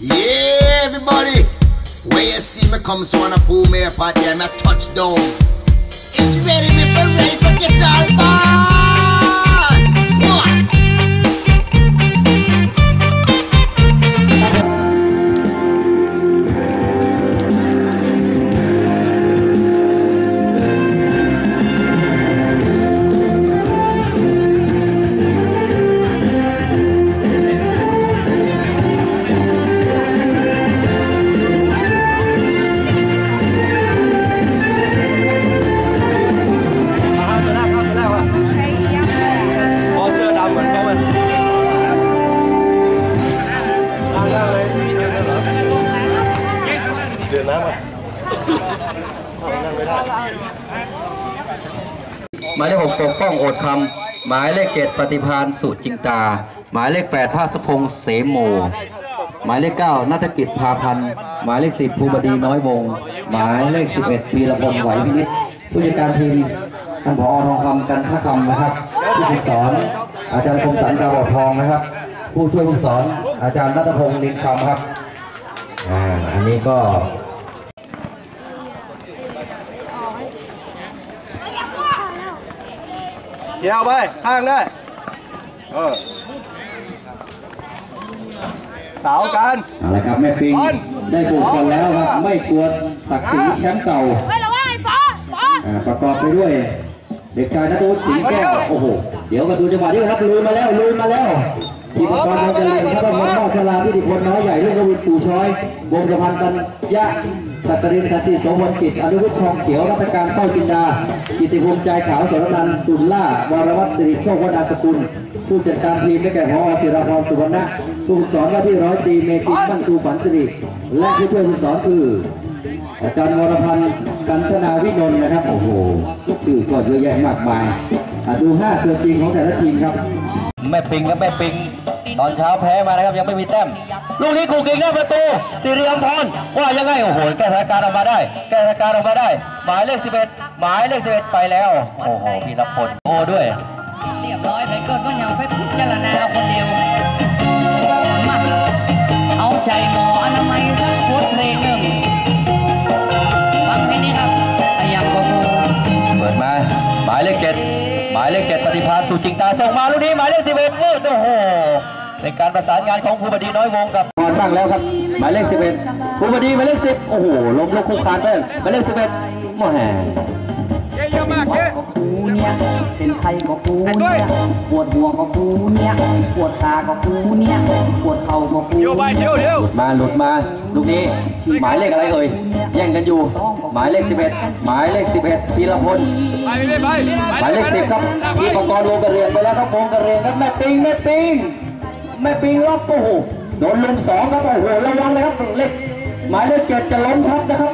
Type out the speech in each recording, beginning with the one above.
Yeah, everybody. When you see me come, so wanna pull me apart, yeah, me touchdown. It's ready, for ready for guitar band. หมายเลขหกปกป้องโอดคำหมายเลขเจ็ดปฏิพานสุจิงตา หมายเลขแปดภาสพงษ์เสโม หมายเลขเก้านัฐกิจพาพันธ์หมายเลขสิบภูบดีน้อยวง หมายเลขสิบเอ็ดพีระพลไหวพินิจผู้จัดการทีมท่านผอทองคำกันทคำนะครับผู้ฝึกสอนอาจารย์คมสันดาวทองนะครับ ผู้ช่วยผู้สอนอาจารย์นัทพงศ์ลินคำครับอ่าอันนี้ก็ เขี่ยวไป ข้างได้เออสาวกันเอาละครับแม่ปิงได้บุกกันแล้วครับไม่กลัวศักดิ์ศรีแชมป์เก่าเฮ้ยระวังไอ้ปอปออ่าประกอบไปด้วย เด็กชายนัทวุฒิสิงห์แก้วโอ้โหเดี๋ยวมาดูจังหวะนี้ครับลุยมาแล้วลุยมาแล้วทีมกรทางเจริญครับพ ลนอกชลาพิธีพลน้อยใหญ่ลูกกวินปู่ช้อย วงสะพานกันยะสัตรินสันติโสมนกิจอนุวุฒิทองเขียวรัตการเป้าจินดา กิติภูมิใจขาวสรนันท์ตุลล่าวรวัฒน์สิริโชควนาสกุล ผู้จัดการทีมได้แก่พอศิรพรสุวรรณะผู้สอนว่าที่ร้อยตีเมกินมั่นตูฝันสิริและผู้ช่วยผู้สอนคืออาจารย์วรพันธ์กันธนาวินนท์นะครับโอ้โหชื่อก็เยอะแยะมากมายดูห้าตัวจริงของแต่ละทีมครับแม่ปิงครับแม่ปิง ตอนเช้าแพ้มานะครับยังไม่มีแต้ม ลูกนี้กูเก่งหน้าประตูสิริอมพรว่ายังไงโอ้โหแก้สถานการณ์ออกมาได้ แก้สถานการณ์ออกมาได้ หมายเลข 11 หมายเลข 11 ไปแล้ว โอ้โหพีรพลโอ้ด้วย เรียบร้อยไปเกิดว่ายังไปพิจารณาคนเดียวมาเอาใจหมออนามัยสักบทเพลงหนึ่งฟังเพลงนี้ครับอายังโกโกเปิดมาหมายเลขเจ็ดหมายเลขเจ็ดปฏิภาณสุจิงตาส่งมาลูกนี้หมายเลขสิบเอ็ดเวิร์ดโอ้โห ในการประสานงานของภูบดีน้อยวงกับพรบ้างแล้วครับหมายเลขสิบเอ็ดภูบดีหมายเลขสิบโอ้โหล้มลุกคุกคานไปหมายเลขสิบเอ็ดแหม่ก็กูเนี่ยเป็นใครก็กูเนี่ยปวดหัวก็กูเนี่ยปวดขาก็กูเนี่ยปวดเข่าก็กูเที่ยวไปเที่ยวเที่ยวหลุดมาหลุดมาลูกนี้หมายเลขอะไรเอ่ยแย่งกันอยู่ หมายเลขสิบเอ็ดหมายเลขสิบเอ็ดพีรพลไปไปไปหมายเลขสิบครับมีปกรณ์วงกระเรียนไปแล้วครับวงกระเรียนครับแม่ปิงแม่ปิง แม่ปิงรับโอ้โหโดนลุมสองครับโอ้โหระวังเลยครับเลขหมายเลขเจ็ดจะล้มทับนะครับ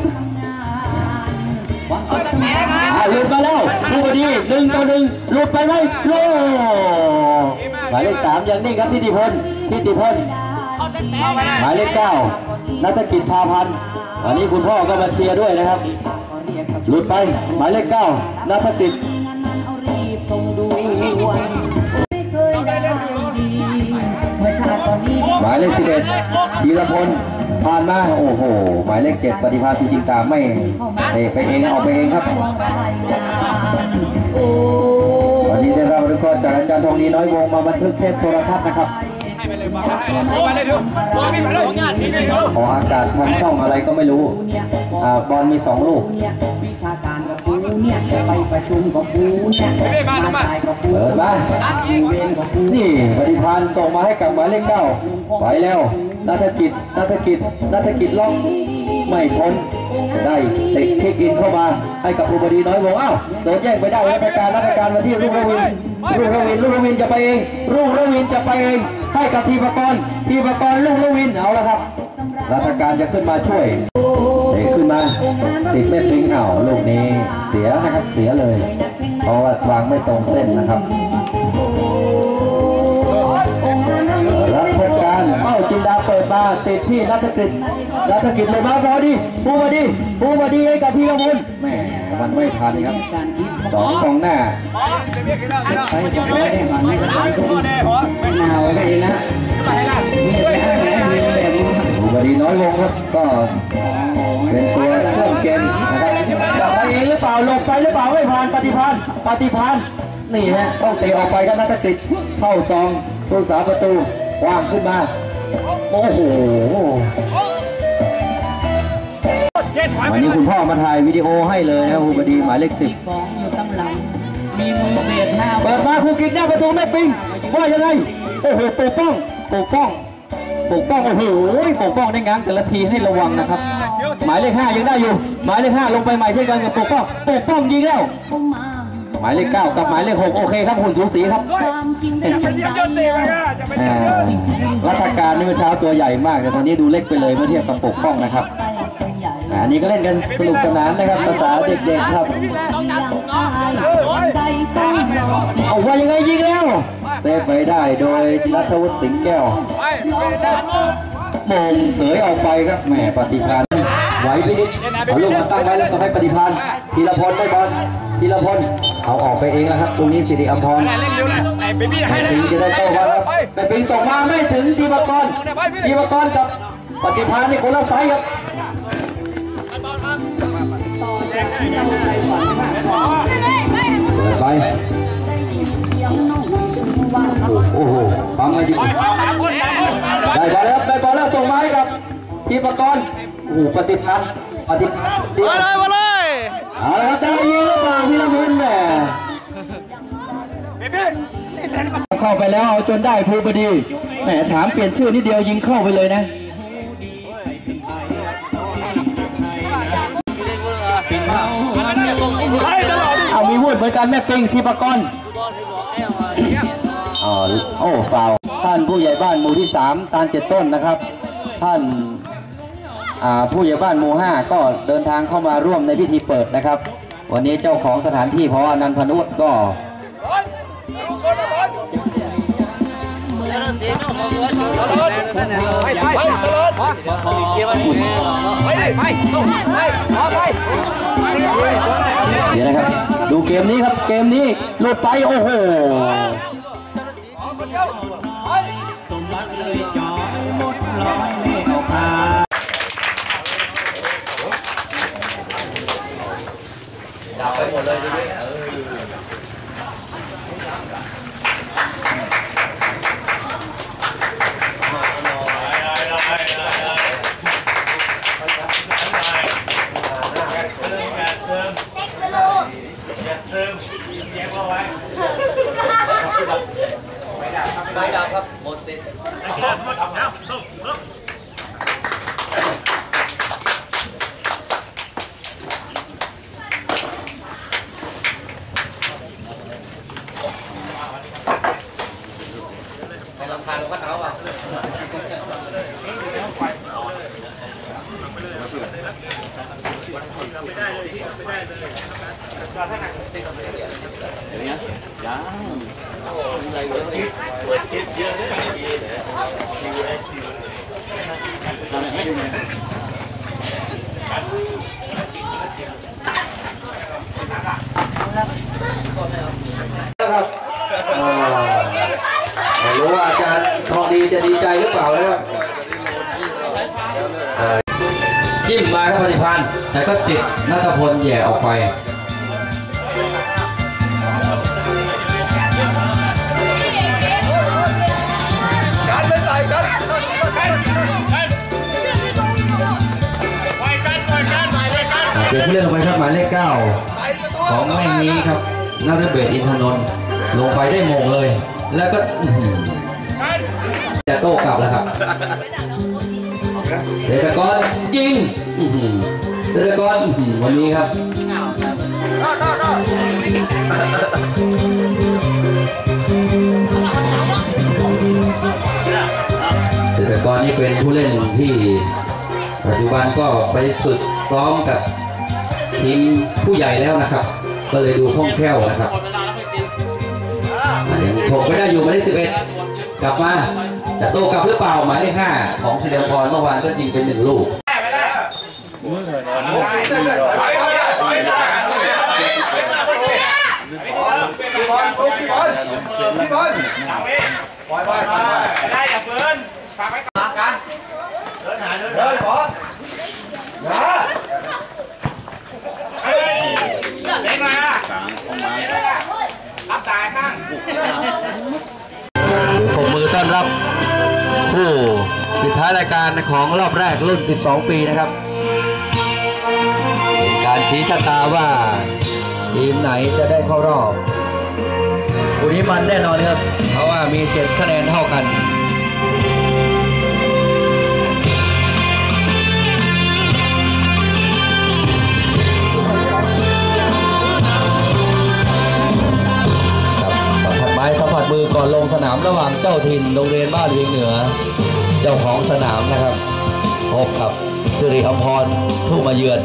อ่าหลุดมาแล้วผู้บดีหนึ่งต่อหนึ่งหลุดไปไหมโลหมายเลขสามยังนิ่งครับทิติพลทิติพลหมายเลขเก้านัฐกิจพาพันธ์วันนี้คุณพ่อก็มาเชียร์ด้วยนะครับ หลุดไปหมายเลขเก้านัฐกิจายเลขสิบเอ็ดธีรพลผ่านมาโอ้โห หมายเลขเจ็ดปฏิภาณจริงๆตามไม่เตะไปเองออกไปเองครับวันนี้ได้รับนุเคราะห์จากอาจารย์ทองดีน้อยวงมาบันทึกเทปโทรทัศน์นะครับอ๋ออกอากาศทางช่องอะไรก็ไม่รู้บอลมีสองลูก เนี่ยวิชาการกับกูเนี่ยไปประชุมกับกูเนี่ยมาถ่ายกับกูเปิดบ้านนี่ปฏิพานส่งมาให้กับหมายเลขเก้าไปแล้วนัฐกิจนัฐกิจนัฐกิจล็อกไม่พ้นได้ติดคิกอินเข้ามาให้กับภูบดีน้อยวงอ้าวโดนแย่งไปได้รับการรับการมาที่รุ่งระวินรุ่งระวินรุ่งระวินจะไปเองรุ่งระวินจะไปเองให้กับทีปกรณ์ทีปกรณ์รุ่งระวินเอาละครับรัฐการจะขึ้นมาช่วย มาติดแม่ปิงเอาลูกนี้เสียนะครับเสียเลย เพราะว่าวางไม่ตรงเส้นนะครับรัชการเป้าจินดาเปิดมาติดที่รัฐกิจรัฐกิจเลยมาพอดีปูมาดีปูมาดีให้กับพี่กมลแหมมันไม่ทันครับสองกองหน้าไปกับกูได้มันไม่กระทำพ่อแน่หรอหนาวไปนะ บบนี้ปูมาวงครับก็เป็นตัวเครื่องเกมนะครับจับไปเองหรือเปล่าหลบไปหรือเปล่าไม่ผ่านปฏิพานปฏิพานนี่ฮะต้องเตะออกไปครับนักติดเข้าซองผู้สาประตูวางขึ้นมาโอ้โหวันนี้คุณพ่อมาถ่ายวิดีโอให้เลยนะครับครูบดีหมายเลขสิบมีของอยู่ตั้งหลังมีมือเบียดหน้าเปิดมาครูกิกหน้าประตูแม่ปิงว่ายังไงโอ้โหปกป้องปกป้อง ปกป้องโอ้โหปกป้องได้ง้างแต่ละทีให้ระวังนะครับ หมายเลขห้ายังได้อยู่ หมายเลขห้าลงไปใหม่เช่นกันกับปกป้องปกป้องยิงแล้วเข้ามาหมายเลขเก้ากับหมายเลขหกโอเคครับหุ่นสูสีครับความจริงเป็นอย่างไรอ่ารัฐการนี่เมื่อเช้าตัวใหญ่มากแต่ตอนนี้ดูเล็กไปเลยเมื่อเทียบกับปกป้องนะครับใต้ตัวใหญ่อ่าอันนี้ก็เล่นกันสนุกสนานนะครับภาษาเด็กๆครับใดต้องรอเอาว่ายังไงยิงแล้ว เซฟไปได้โดยจิรัฐวุฒิสิงแก้วมงเสยออกไปครับแหมปฏิพานไหวไปนิดเอาลูกมาตั้งไว้แล้วก็ให้ปฏิพานธีรพลได้บอลธีรพลเอาออกไปเองแล้วครับ ตรงนี้สิริอภรณ์แต่ปิงจะได้โต้มาครับแต่ปิงส่งมาไม่ถึงทีมกรทีมกรกับปฏิพานนี่คนละไซส์ครับเปิดไป โอ้โหปั๊มไม่ดีได้บอลแล้วได้บอลแล้วส่งมาให้กับทีมกรโอ้โหปฏิพันธ์ปฏิพันธ์มาเลยมาเลยเอาละครับได้ยิงหรือเปล่าพี่ละมุนแหมเข้าไปแล้วเอาจนได้ภูบดีแหมถามเปลี่ยนชื่อนิดเดียวยิงเข้าไปเลยนะเอามีวุฒิเหมือนกันแม่ปิงทีปกรณ์อ๋อ โอ้เปล่าท่านผู้ใหญ่บ้านหมู่ที่สามตาลเจ็ดต้นนะครับ ท่านผู้ใหญ่บ้านหมู่ห้าก็เดินทางเข้ามาร่วมในพิธีเปิดนะครับ วันนี้เจ้าของสถานที่พออนันพนุษก็เดี๋ยวนะครับ ดูเกมนี้ครับ เกมนี้หลุดไป โอ้โห cùng bác đi chọn một lối để tàn đầu ở một nơi đi. Ở ครับอ่าไม่รู้ว่าอาจารย์ทองดีจะดีใจหรือเปล่านะครับจิ้มมาครับปฏิพันธ์แต่ก็ติดนัทพลแย่ออกไป เปลี่ยนผู้เล่นลงไปครับหมายเลขเก้าของแม่งนี้ครับนาฤเบศอินทนนท์ลงไปได้มงเลย แล้วก็จะโต้กลับแล้วครับเดชกรยิงเดชกรอื้อหือวันนี้ครับ รษฐกรนี่เป็นผู้เล่นที่ปัจจุบันก็ไปฝึกซ้อมกับทีมผู้ใหญ่แล้วนะครับ ก็เลยดูคล่องแคล่วนะครับยังถกไม่ได้อยู่หมายเลขสิบเอ็ดกลับมาจะโต้กลับหรือเปล่าหมายเลขห้าของธีรพรเมื่อวานก็ยิงเป็นหนึ่งลูกพี่บอลพี่บอลพี่บอลปล่อยปล่อยปล่อย ได้อย่าเฟินฝากไว้กันเฮ้ยขอนะผมมือต้อนรับผู้ปิดท้ายรายการของรอบแรกรุ่น 12 ปีนะครับ เป็นการชี้ชะตาว่าทีมไหนจะได้เข้ารอบคู่นี้มันแน่นอนครับ เพราะว่ามีเจ็ดคะแนนเท่ากัน ระหว่างเจ้าถิ่นโรงเรียนบ้านเวียงเหนือ เจ้าของสนามนะครับพบกับสิริอมพรผู้มาเยือน